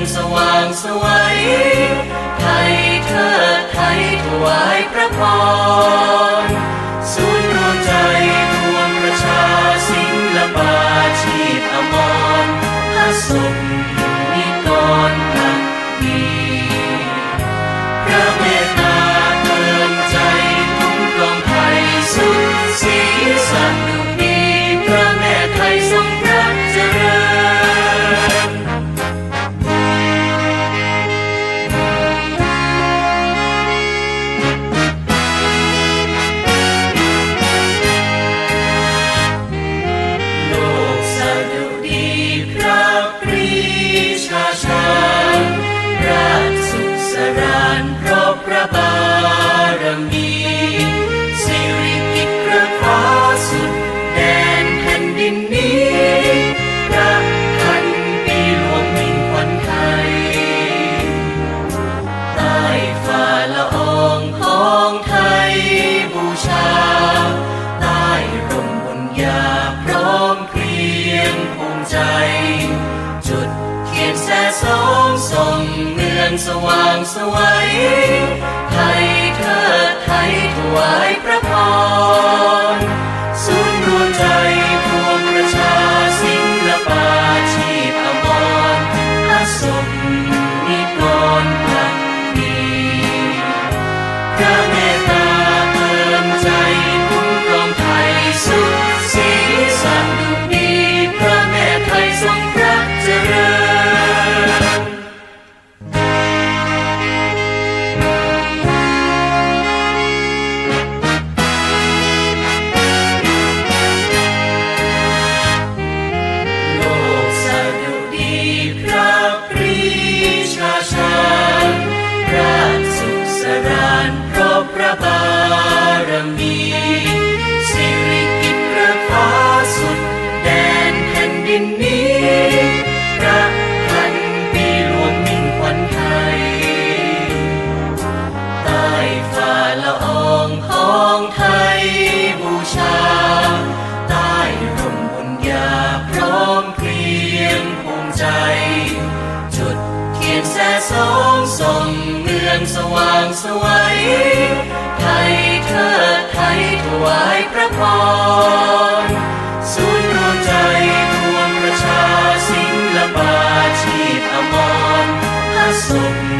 นสว่างสวัยไทยเธอไทยถวายพระพร วยไทยเธอไทยถวายพระพรศูนย์รวมใจพวงประชาสิงละบาชีพอมรพระสุข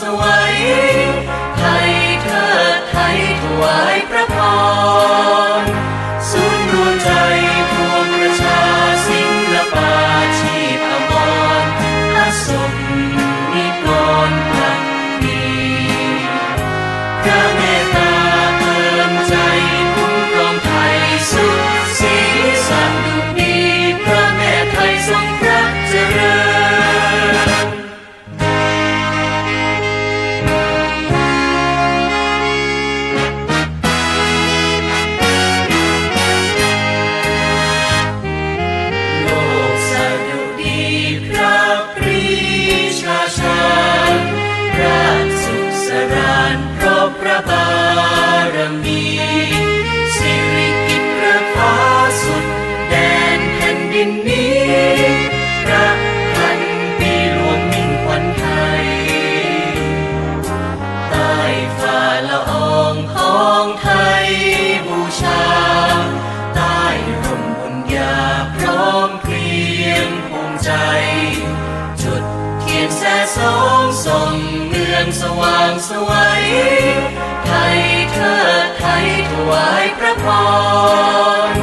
สวยไทยเธอไทยถวายพระพร สว่างสวัยไทยเธอไทยถวายพระพร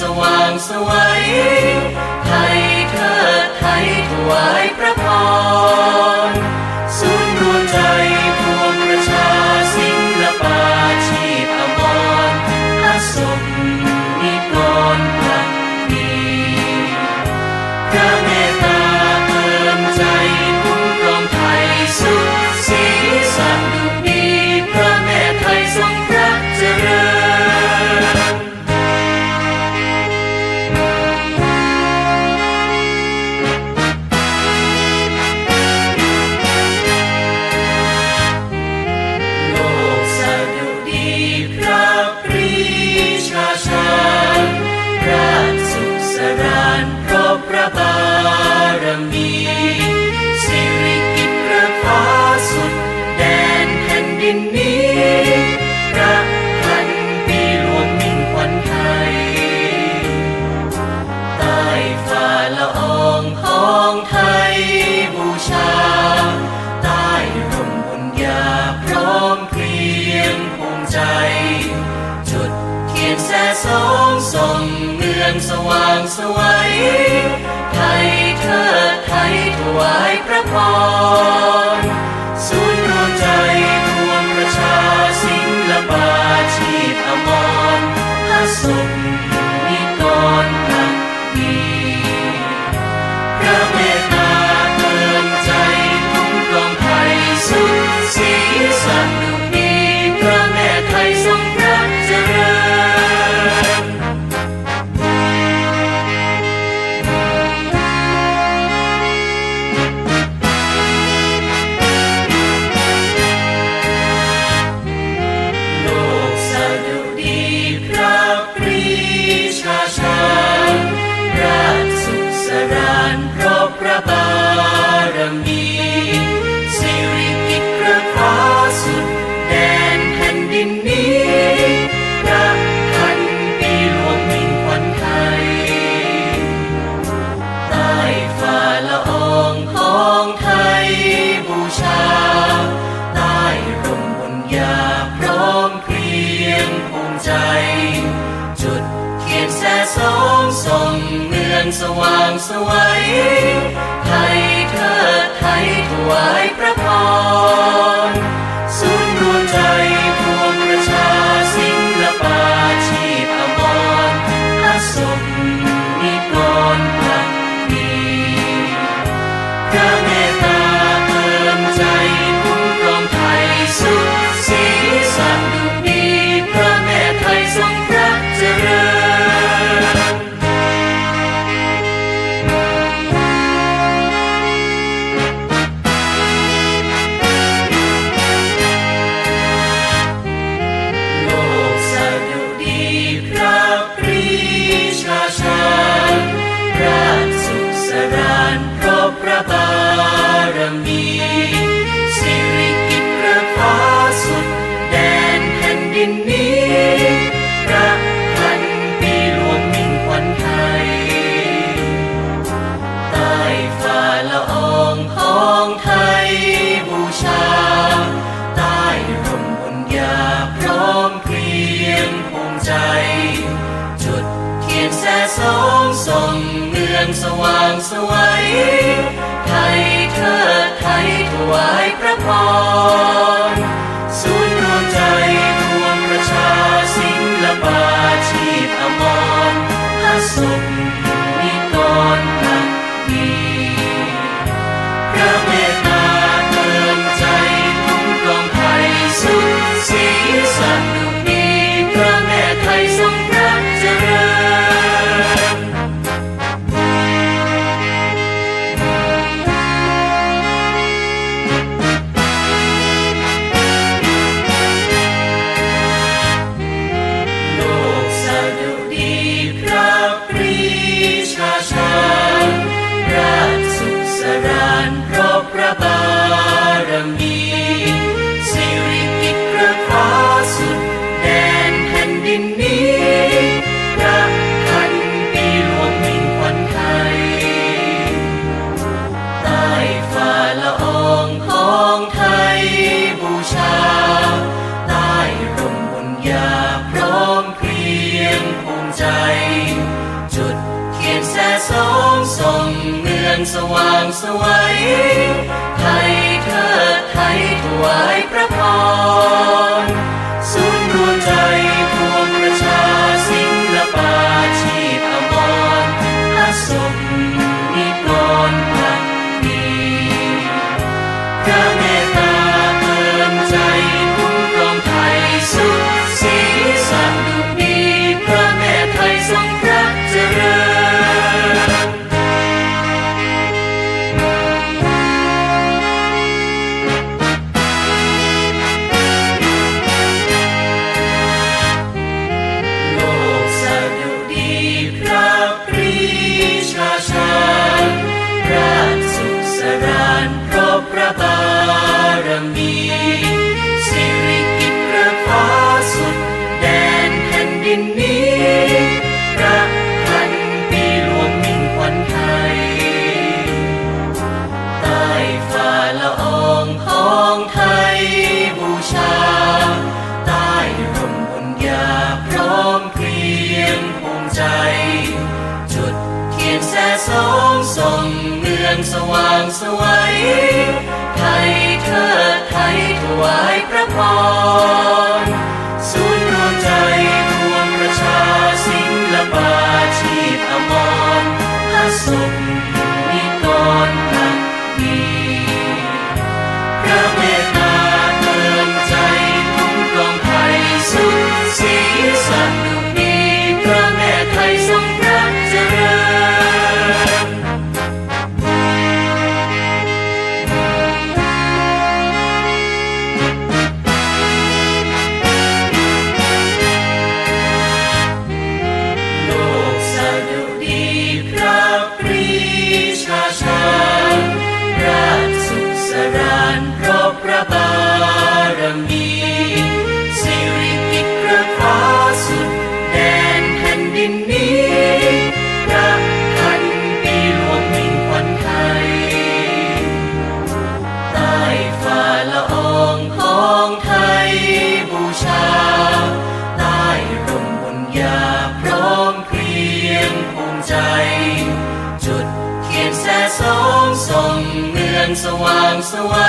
สว่างสวยให้เธอไทยถวายพระพร สว่างสวยไทยเธอไทยถวายพระพร สว่างสวยไทยเธอไทยถวายพระพร ละองของไทยบูชา ใต้ร่มบุญญาพร้อมเพรียงภูมิใจ จุดเทียนแสสองส่งเดืองสว่างสวย ไทยเธอไทยถวายพระพร once away. สวยไทยเธอไทยถวายพระพร So way.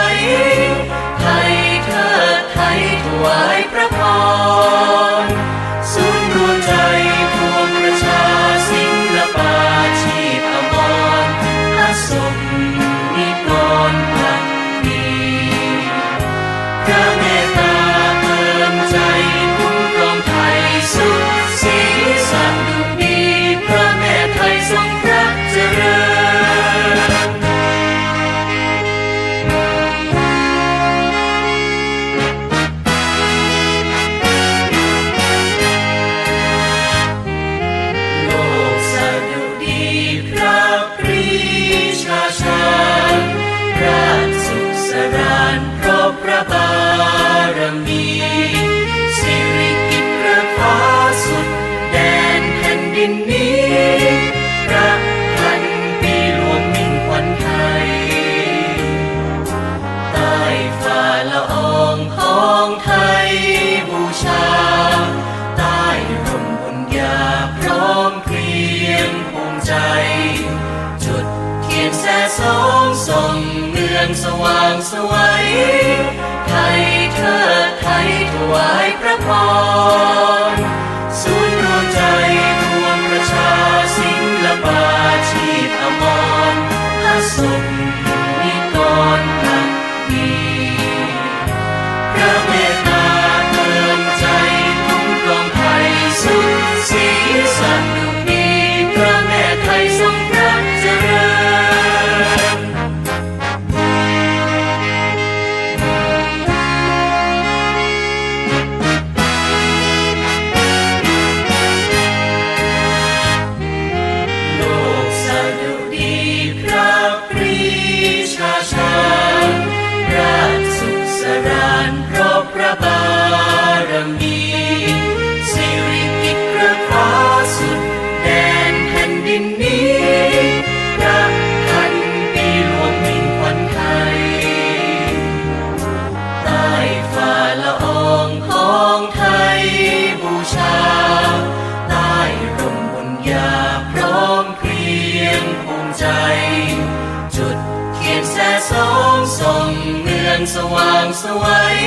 นสว่างสวย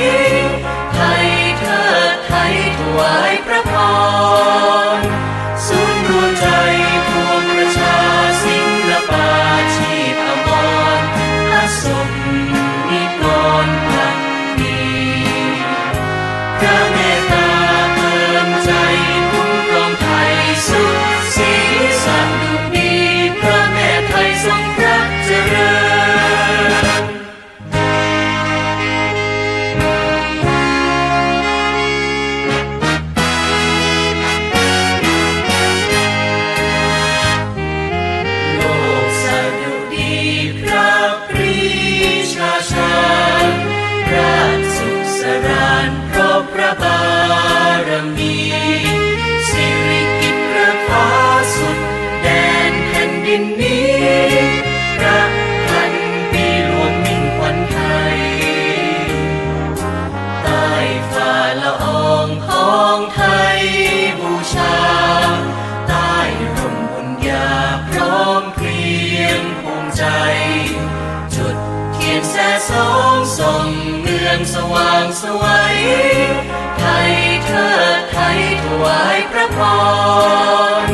ไทยเธอไทยถวายพระพร สวยไทยเธอไทยถวายพระพร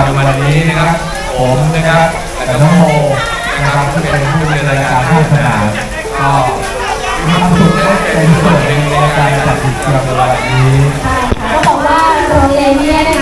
ำในวันนี้นะครับ ผมนะครับกับน้องโมนะครับที่เป็นผู้ดำเนินรายการร่วสนามก็มีความสุขและเป็นส่วนหนึ่งในการจัดกิจกรรมในวันนี้ก็บอกว่าโรงเรียนเนี่ยนะคะ